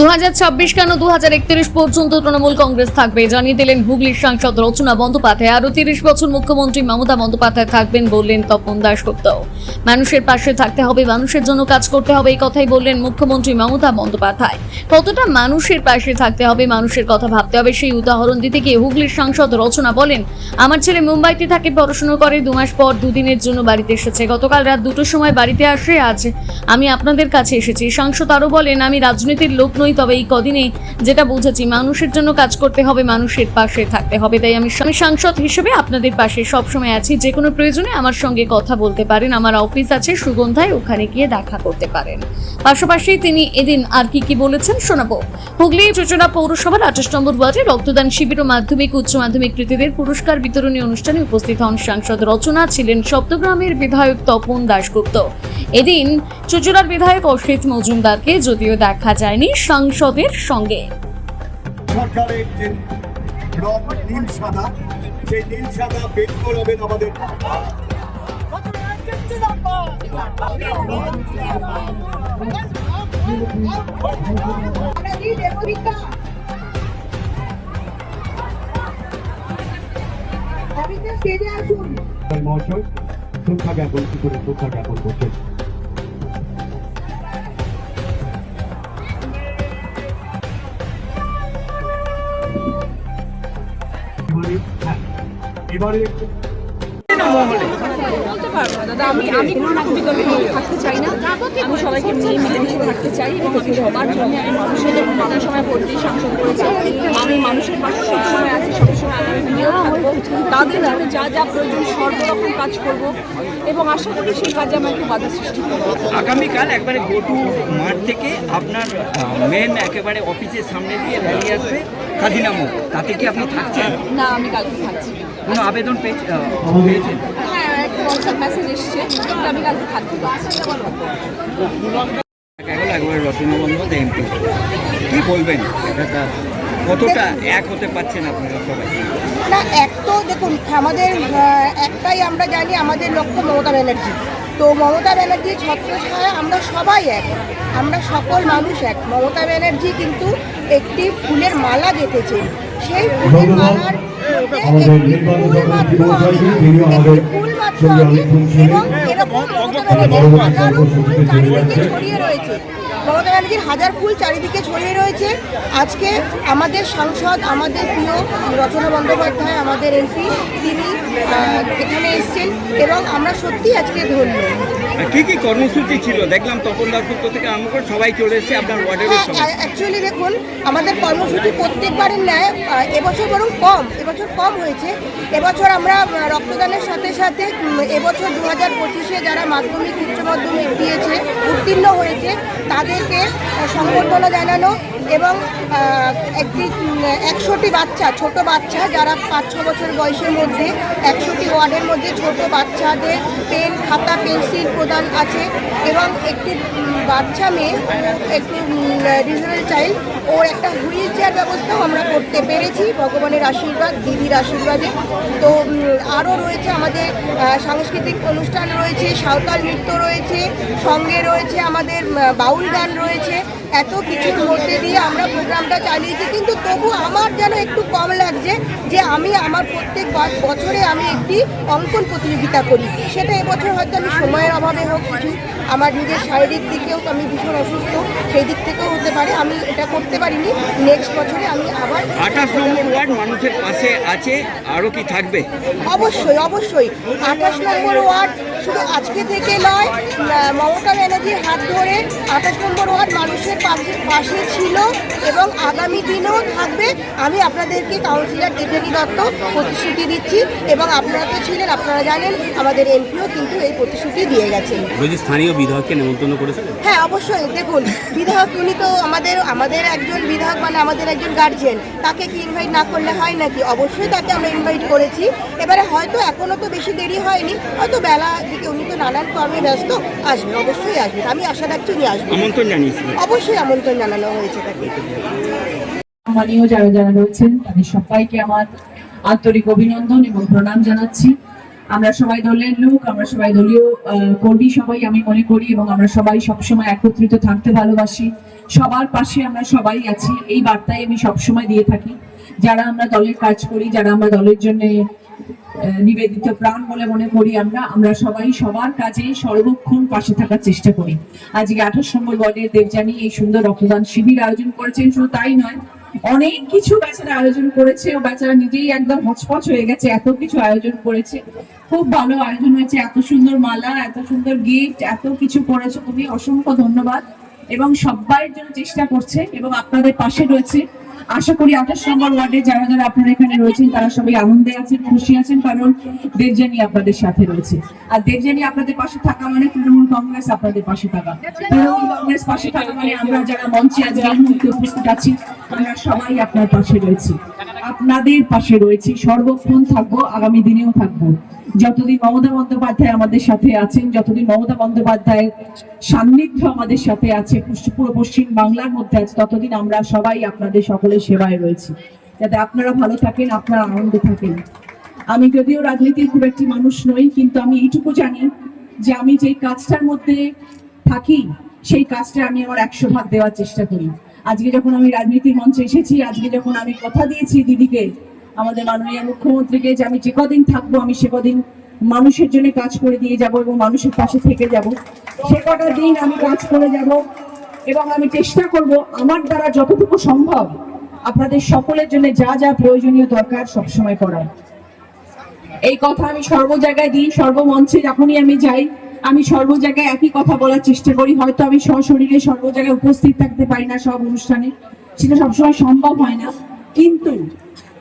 দু হাজার ছাব্বিশ কেন দু হাজার একত্রিশ পর্যন্ত তৃণমূল কংগ্রেস থাকবে? জানিয়ে দিলেন হুগলির সাংসদ রচনা বন্দ্যোপাধ্যায়। আরও তিরিশ বছর মুখ্যমন্ত্রী মমতা বন্দ্যোপাধ্যায় থাকবেন বললেন তপন দাশগুপ্ত। মানুষের পাশে থাকতে হবে, মানুষের জন্য কাজ করতে হবে, এই কথাই বললেন মুখ্যমন্ত্রী মমতা বন্দ্যোপাধ্যায়। কতটা মানুষের পাশে থাকতে হবে, মানুষের কথা ভাবতে হবে, সেই উদাহরণ দিতে গিয়ে হুগলির সাংসদ রচনা বলেন, আমার ছেলে মুম্বাইতে থাকে, পড়াশোনা করে, দু মাস পর দুদিনের জন্য বাড়িতে এসেছে। গতকাল রাত দুটোর সময় বাড়িতে আসে, আজ আমি আপনাদের কাছে এসেছি। সাংসদ আরও বলেন, আমি রাজনীতির লোক নই তবে এই কদিনে যেটা বুঝেছি, মানুষের জন্য কাজ করতে হবে, মানুষের পাশে থাকতে হবে। তাই আমি সাংসদ হিসেবে আপনাদের পাশে সবসময় আছি। যে কোনো প্রয়োজনে আমার সঙ্গে কথা বলতে পারেন। আমার অফিস আছে, সুগন্ধায় ওখানে গিয়ে দেখা করতে পারেন। পাশাপাশি তিনি এদিন আর কি কি বলেছেন শোনাবো। হুগলি চোচনা পৌরসভার আঠাশ নম্বর ওয়ার্ডে রক্তদান শিবির ও মাধ্যমিক উচ্চ মাধ্যমিক কৃতীদের পুরস্কার বিতরণী অনুষ্ঠানে উপস্থিত হন সাংসদ রচনা ছিলেন সপ্তগ্রামের বিধায়ক তপন দাশগুপ্ত। এদিন চুচুড়ার বিধায়ক অসিত মজুমদারকে যদিও দেখা যায়নি সাংসদের সঙ্গে। সরকারের যে রং নীল সাদা সেই নীল সাদা বের করাবেন আমাদের স্টেজে আসুন মহাশয় শ্রদ্ধা জ্ঞাপন কি করে শ্রদ্ধা জ্ঞাপন করছেন। এবারে বলতে পারব না দাদা আমি আমি কোনো রকম বিতর্কে থাকতে চাই না। আমি সবাইকে নিয়ে মিলেমিশে থাকতে চাই এবং আমি সবার জন্য। আমি মানুষের জন্য নানা সময় ভর্তি সাংসদ করেছি। আমি মানুষের পাশে সবসময় আছি সবসময় আগামী দিনেও থাকব। তাদের জন্য যা যা প্রয়োজন সর্বরকম কাজ করব। এবং আশা করি সেই কাজে আমার একটু বাধা সৃষ্টি করব। আগামীকাল একবারে গোটু মাঠ থেকে আপনার মেন একেবারে অফিসের সামনে দিয়ে র্যালি আসবে খাদিনামো তাতে কি আপনি থাকছেন? না আমি কালকে থাকছি কোনো আবেদন পেয়েছে- পেয়েছেন? হোয়াটসঅ্যাপ মেসেজ এসছে আমি কালকে থাকতে কি বলবেন? কতটা এক হতে পারছেন আপনারা সবাই? না এক তো দেখুন আমাদের একটাই আমরা জানি আমাদের লক্ষ্য মমতা ব্যানার্জি। তো মমতা ব্যানার্জির ছত্রছায়া আমরা সবাই এক। আমরা সকল মানুষ এক। মমতা ব্যানার্জি কিন্তু একটি ফুলের মালা গেঁথেছেন সেই ফুলের মালার ফুল মাত্র আমি, তিনি একটি ফুল এবং এরকম ব্যানার্জির হাজারো ফুল চারিদিকে ছড়িয়ে রয়েছে। মমতা ব্যানার্জির হাজার ফুল চারিদিকে ছড়িয়ে রয়েছে। আজকে আমাদের সাংসদ আমাদের প্রিয় রচনা বন্দ্যোপাধ্যায় আমাদের এমপি তিনি এখানে এসেছেন এবং আমরা সত্যি আজকে ধন্য। কি কি কর্মসূচি ছিল? দেখলাম তপন দাসগুপ্ত থেকে আরম্ভ করে সবাই চলে এসেছে আপনার হ্যাঁ অ্যাকচুয়ালি দেখুন আমাদের কর্মসূচি প্রত্যেকবারের ন্যায় এবছর বরং কম এবছর কম হয়েছে। এবছর আমরা রক্তদানের সাথে সাথে এবছর দু হাজার পঁচিশে যারা মাধ্যমিক উচ্চ মাধ্যমিক দিয়েছে উত্তীর্ণ হয়েছে তাদেরকে সংবর্ধনা জানানো এবং একটি একশোটি বাচ্চা, ছোট বাচ্চা যারা পাঁচ ছ বছর বয়সের মধ্যে একশোটি ওয়ার্ডের মধ্যে ছোট বাচ্চাদের পেন, খাতা, পেন্সিল প্রদান আছে এবং একটি বাচ্চা মেয়ে, একটি রিজনাল চাইল্ড ওর একটা হুইল চেয়ার ব্যবস্থাও আমরা করতে পেরেছি, ভগবানের আশীর্বাদ, দিদির আশীর্বাদে। তো আরও রয়েছে আমাদের সাংস্কৃতিক অনুষ্ঠান রয়েছে, সাঁওতাল নৃত্য রয়েছে, সঙ্গে রয়েছে আমাদের বাউল গান রয়েছে। এত কিছুর মধ্যে দিয়ে আমরা প্রোগ্রামটা চালিয়েছি, কিন্তু তবু আমার যেন একটু কম লাগছে যে আমি আমার প্রত্যেক বছরে আমি একটি অঙ্কন প্রতিযোগিতা করি। সেটা এবছর হয়তো আমি সময়ের অভাবে হোক কিছু আমার নিজের শারীরিক দিকেও আমি ভীষণ অসুস্থ সেই দিক থেকেও হতে পারে আমি এটা করতে পারিনি। নেক্সট বছরে আমি আবার আঠাশ নম্বর ওয়ার্ড মানুষের পাশে আছে আরও কি থাকবে? অবশ্যই অবশ্যই। আঠাশ নম্বর ওয়ার্ড শুধু আজকে থেকে নয় মমতা ব্যানার্জির হাত ধরে আঠাশ নম্বর ওয়ার্ড মানুষের পাশে পাশে ছিল এবং আগামী দিনেও থাকবে। আমি আপনাদেরকে কাউন্সিলর দেবনী দত্ত প্রতিশ্রুতি দিচ্ছি এবং আপনারা তো ছিলেন আপনারা জানেন আমাদের এমপিও কিন্তু এই প্রতিশ্রুতি দিয়ে গেছেন। স্থানীয় বিধায়ককে নেমন্তন্ন করেছিলেন হ্যাঁ অবশ্যই। দেখুন বিধায়ক উনি তো আমাদের আমাদের একজন বিধায়ক মানে আমাদের একজন গার্জেন তাকে কি ইনভাইট না করলে হয় নাকি? অবশ্যই তাকে আমরা ইনভাইট করেছি। এবারে হয়তো এখনও তো বেশি দেরি হয়নি। হয়তো বেলা দিকে উনি তো নানান কর্মে ব্যস্ত আসবে অবশ্যই আসবেন আমি আশা রাখছি উনি আসবেন আমন্ত্রণ জানিয়েছিলেন অবশ্যই আমন্ত্রণ জানানো হয়েছে তাকে। সম্মানীয় যারা যারা রয়েছেন তাদের সবাইকে আমার আন্তরিক অভিনন্দন এবং প্রণাম জানাচ্ছি। আমরা সবাই দলের লোক আমরা সবাই দলীয় আহ, কর্মী সবাই আমি মনে করি এবং আমরা সবাই সবসময় একত্রিত থাকতে ভালোবাসি। সবার পাশে আমরা সবাই আছি। এই বার্তাই আমি সবসময় দিয়ে থাকি। যারা আমরা দলের কাজ করি যারা আমরা দলের জন্য নিবেদিত প্রাণ বলে মনে করি আমরা। আমরা সবাই সবার কাজে সর্বক্ষণ পাশে থাকার চেষ্টা করি। আজকে আঠাশ নম্বর ওয়ার্ডের দেবজানি এই সুন্দর রক্তদান শিবির আয়োজন করেছেন, শুধু তাই নয়, অনেক কিছু বেচারা আয়োজন করেছে। ও বেচারা নিজেই একদম হচপচ হয়ে গেছে, এত কিছু আয়োজন করেছে। খুব ভালো আয়োজন হয়েছে, এত সুন্দর মালা, এত সুন্দর গিফট এত কিছু করেছ। তুমি অসংখ্য ধন্যবাদ। এবং সবাই জন্য চেষ্টা করছে এবং আপনাদের পাশে রয়েছে। আশা করি আঠাশ নম্বর ওয়ার্ডে যারা যারা আপনারা এখানে রয়েছেন, তারা সবাই আনন্দে আছেন, খুশি আছেন, কারণ দেবজানি আপনাদের সাথে রয়েছে। আর দেবজানি আপনাদের পাশে থাকা মানে তৃণমূল কংগ্রেস আপনাদের পাশে থাকা। তৃণমূল কংগ্রেস পাশে থাকা মানে আমরা যারা মঞ্চে আজকে এই মুহূর্তে উপস্থিত আছি, আমরা সবাই আপনার পাশে রয়েছি। আপনাদের পাশে রয়েছি। সর্বক্ষণ থাকব, আগামী দিনেও থাকব। যতদিন মমতা বন্দ্যোপাধ্যায় আমাদের সাথে আছেন, যতদিন মমতা বন্দ্যোপাধ্যায়ের সান্নিধ্য আমাদের সাথে আছে পুরো পশ্চিম বাংলার মধ্যে আছে, ততদিন আমরা সবাই আপনাদের সকলের সেবায় রয়েছি। যাতে আপনারা ভালো থাকেন, আপনারা আনন্দে থাকেন। আমি যদিও রাজনীতির খুব একটি মানুষ নই, কিন্তু আমি এইটুকু জানি যে আমি যে কাজটার মধ্যে থাকি, সেই কাজটা আমি আমার একশো ভাগ দেওয়ার চেষ্টা করি। আজকে যখন আমি রাজনীতির মঞ্চে এসেছি, আজকে যখন আমি কথা দিয়েছি দিদিকে আমাদের মাননীয় মুখ্যমন্ত্রীকে যে আমি যে কদিন থাকব, আমি সে কদিন মানুষের জন্য কাজ করে দিয়ে যাব এবং মানুষের পাশে থেকে যাব। সে কটা দিন আমি কাজ করে যাব এবং আমি চেষ্টা করব আমার দ্বারা যতটুকু সম্ভব আপনাদের সকলের জন্য যা যা প্রয়োজনীয় দরকার সবসময় করার। এই কথা আমি সর্ব জায়গায় দিই সর্বমঞ্চে যখনই আমি যাই, আমি সর্ব জায়গায় একই কথা বলার চেষ্টা করি। হয়তো আমি সশরীরে সর্ব জায়গায় উপস্থিত থাকতে পারি না সব অনুষ্ঠানে, সেটা সবসময় সম্ভব হয় না। কিন্তু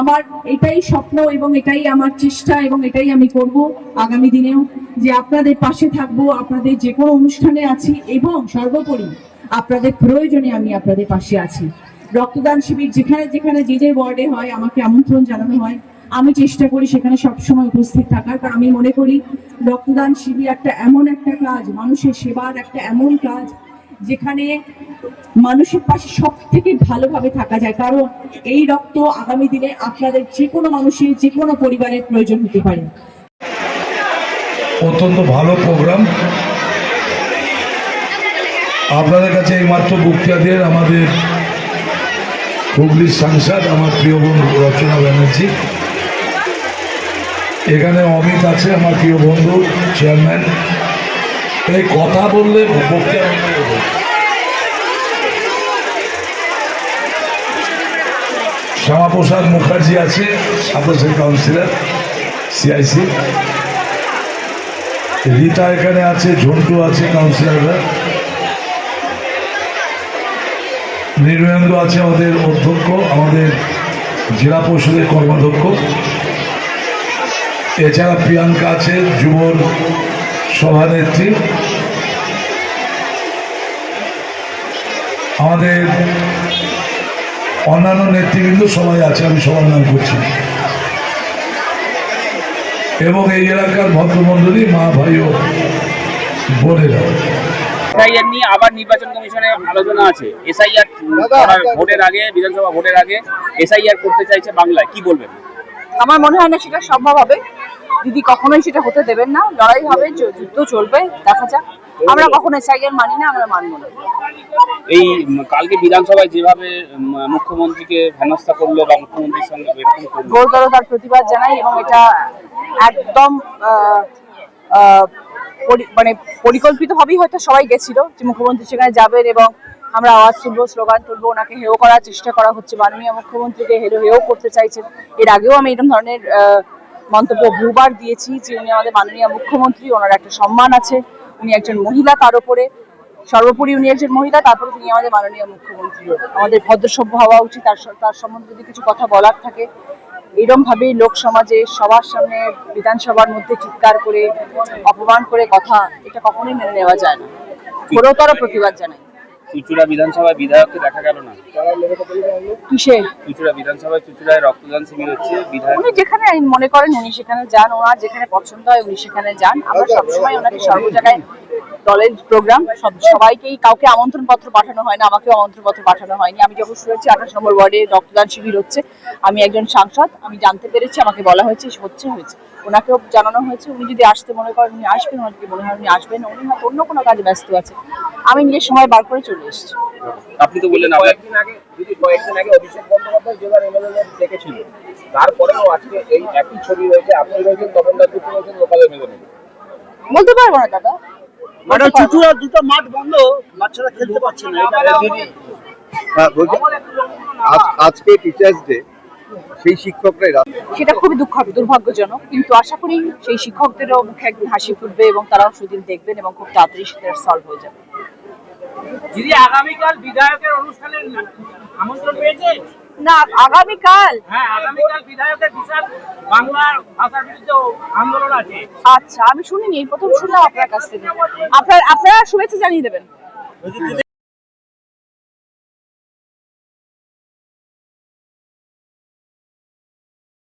আমার এটাই স্বপ্ন এবং এটাই আমার চেষ্টা এবং এটাই আমি করব আগামী দিনেও যে আপনাদের পাশে থাকব, আপনাদের যে কোনো অনুষ্ঠানে আছি এবং সর্বোপরি আপনাদের প্রয়োজনে আমি আপনাদের পাশে আছি। রক্তদান শিবির যেখানে যেখানে যে যে ওয়ার্ডে হয়, আমাকে আমন্ত্রণ জানানো হয়। আমি চেষ্টা করি সেখানে সবসময় উপস্থিত থাকার। কারণ আমি মনে করি, রক্তদান শিবির একটা এমন একটা কাজ, মানুষের সেবার একটা এমন কাজ যেখানে মানুষের পাশে সব থেকে ভালোভাবে থাকা যায়। কারণ এই রক্ত আগামী দিনে আপনাদের যে কোনো মানুষের যে কোনো পরিবারের প্রয়োজন হতে পারে। অত্যন্ত ভালো প্রোগ্রাম আপনাদের কাছে এইমাত্র বক্তৃতা দিয়ে আমাদের হুগলির সাংসদ, আমার প্রিয় বন্ধু রচনা ব্যানার্জি। এখানে অমিত আছে, আমার প্রিয় বন্ধু চেয়ারম্যান এই কথা বললে। শ্যামাপ্রসাদ মুখার্জি আছে সাতাশের কাউন্সিলর সিআইসি রীতা এখানে আছে, ঝন্টু আছে কাউন্সিলররা নির্মলেন্দু আছে আমাদের অধ্যক্ষ, আমাদের জেলা পরিষদের কর্মাধ্যক্ষ। এছাড়া প্রিয়াঙ্কা আছে, যুবর সভানেত্রী। আমাদের অন্যান্য নেতৃবৃন্দ সবাই আছে আমি সবার নাম করছি। এবং এই এলাকার ভদ্রমন্ডলী মা ভাই ও বোনেরা। এসআইআর নিয়ে আবার নির্বাচন কমিশনে আলোচনা আছে। এসআইআর ভোটের আগে বিধানসভা ভোটের আগে এসআইআর করতে চাইছে বাংলায়। কি বলবেন? আমার মনে হয় না সেটা সম্ভব হবে। দিদি কখনোই সেটা হতে দেবেন না। লড়াই হবে যুদ্ধ চলবে দেখা যাক। আমরা কখনো এসআইআর মানি না আমরা মানবো না। এই কালকে বিধানসভায় যেভাবে মুখ্যমন্ত্রীকে হেনস্থা করল বা মুখ্যমন্ত্রীর সঙ্গে ঘোরতর তার প্রতিবাদ জানাই এবং এটা একদম মানে পরিকল্পিতভাবেই হয়তো সবাই গেছিল যে মুখ্যমন্ত্রী সেখানে যাবেন এবং আমরা আওয়াজ তুলবো স্লোগান তুলবো ওনাকে হেয় করার চেষ্টা করা হচ্ছে। মাননীয় মুখ্যমন্ত্রীকে হেয় হেয় করতে চাইছেন। এর আগেও আমি এরকম ধরনের আহ, মন্তব্য বহুবার দিয়েছি যে উনি আমাদের মাননীয় মুখ্যমন্ত্রী ওনার একটা সম্মান আছে। উনি একজন মহিলা তার উপরে। সর্বোপরি উনি একজন মহিলা তারপরে তিনি আমাদের মাননীয় মুখ্যমন্ত্রী। আমাদের ভদ্রসভ্য হওয়া উচিত তার তার সম্বন্ধে যদি কিছু কথা বলার থাকে। এরকম ভাবেই লোক সমাজে সবার সামনে বিধানসভার মধ্যে চিৎকার করে অপমান করে কথা এটা কখনোই মেনে নেওয়া যায় না। ঘোরতর প্রতিবাদ জানাই। চুচুড়া বিধানসভায় বিধায়ককে দেখা গেল না? কিসে? চুচুড়া বিধানসভায় চুচুড়ায় রক্তদান শিবির হচ্ছে বিধায়ক উনি যেখানে মনে করেন উনি সেখানে যান ওনার যেখানে পছন্দ হয় উনি সেখানে যান। আমরা সবসময় ওনাকে সর্ব জায়গায় দলের প্রোগ্রাম সব সবাইকেই কাউকে আমন্ত্রণ পত্র পাঠানো হয় না আমাকেও আমন্ত্রণ পত্র পাঠানো হয়নি। আমি যখন শুনেছি আঠাশ নম্বর ওয়ার্ডে রক্তদান শিবির হচ্ছে। আমি একজন সাংসদ আমি জানতে পেরেছি আমাকে বলা হয়েছে হচ্ছে হয়েছে। ওনাকেও জানানো হয়েছে উনি যদি আসতে মনে করেন উনি আসবেন ওনার যদি মনে হয় উনি আসবেন উনি হয়তো অন্য কোনো কাজে ব্যস্ত আছে। আমি নিজের সময় বার করে চলে এসেছি। আপনি তো বললেন কয়েকদিন আগে যদি কয়েকদিন আগে অভিষেক বন্দ্যোপাধ্যায় জেলার এমএলএ ডেকেছিল তারপরেও আজকে এই একই ছবি রয়েছে আপনি রয়েছেন তপন দাসগুপ্ত রয়েছেন লোকাল এমএলএ বলতে পারব না দাদা। মানে দুটো মাঠ বন্ধ বাচ্চারা খেলতে পারছে না। এটা হ্যাঁ আজকে টিচার্স ডে সেই শিক্ষকরা সেটা খুবই দুঃখ হবে দুর্ভাগ্যজনক। কিন্তু আশা করি সেই শিক্ষকদেরও মুখে একদিন হাসি ফুটবে এবং তারাও সেদিন দেখবেন এবং খুব তাড়াতাড়ি সেটা সলভ হয়ে যাবে। দিদি আগামীকাল বিধায়কের অনুষ্ঠানের আমন্ত্রণ পেয়েছে? না আগামীকাল। হ্যাঁ আগামীকাল বিধায়কের বিশাল বাংলার ভাষার বিরুদ্ধে আন্দোলন আছে। আচ্ছা আমি শুনিনি প্রথম শুনলাম আপনার কাছ থেকে। আপনার আপনারা শুভেচ্ছা জানিয়ে দেবেন।